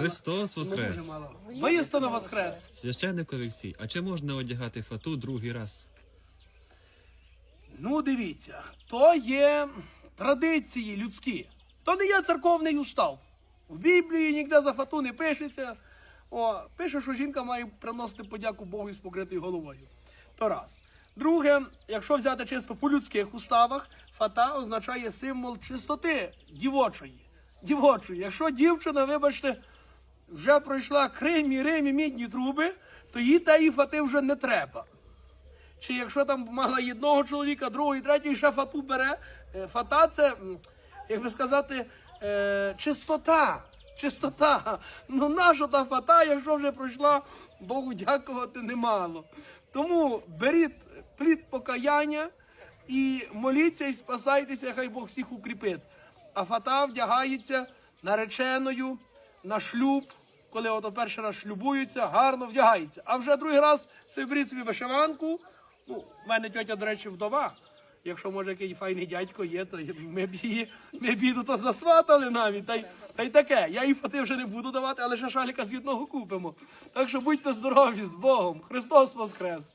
Христос воскрес! Воістину воскрес. Священник Олексій, а чи можна одягати фату другий раз? Ну, дивіться, то є традиції людські. То не є церковний устав. В Біблії ніде за фату не пишеться. О, пише, що жінка має приносити подяку Богу з покритою головою. То раз. Друге, якщо взяти чисто по людських уставах, фата означає символ чистоти дівочої. Дівочої. Якщо дівчина, вибачте, вже пройшла Крим і Рим і мідні труби, то їй тієї фати вже не треба. Чи якщо там мала одного чоловіка, другого і третього, і ще фату бере. Е, Фата це, як би сказати, е, чистота. Чистота. Ну наша та фата, якщо вже пройшла, Богу дякувати немало. Тому беріть плід покаяння і моліться і спасайтеся, хай Бог всіх укріпить. А фата вдягається нареченою на шлюб, коли ото перший раз шлюбуються, гарно вдягається. А вже другий раз це беріть собі вишиванку. Ну, в мене тьотя, до речі, вдова. Якщо може який файний дядько є, то ми б її, ми б її тут засватали навіть. Та й, та й таке. Я їй фати вже не буду давати, але ще шаліка з одного купимо. Так що будьте здорові з Богом. Христос Воскрес!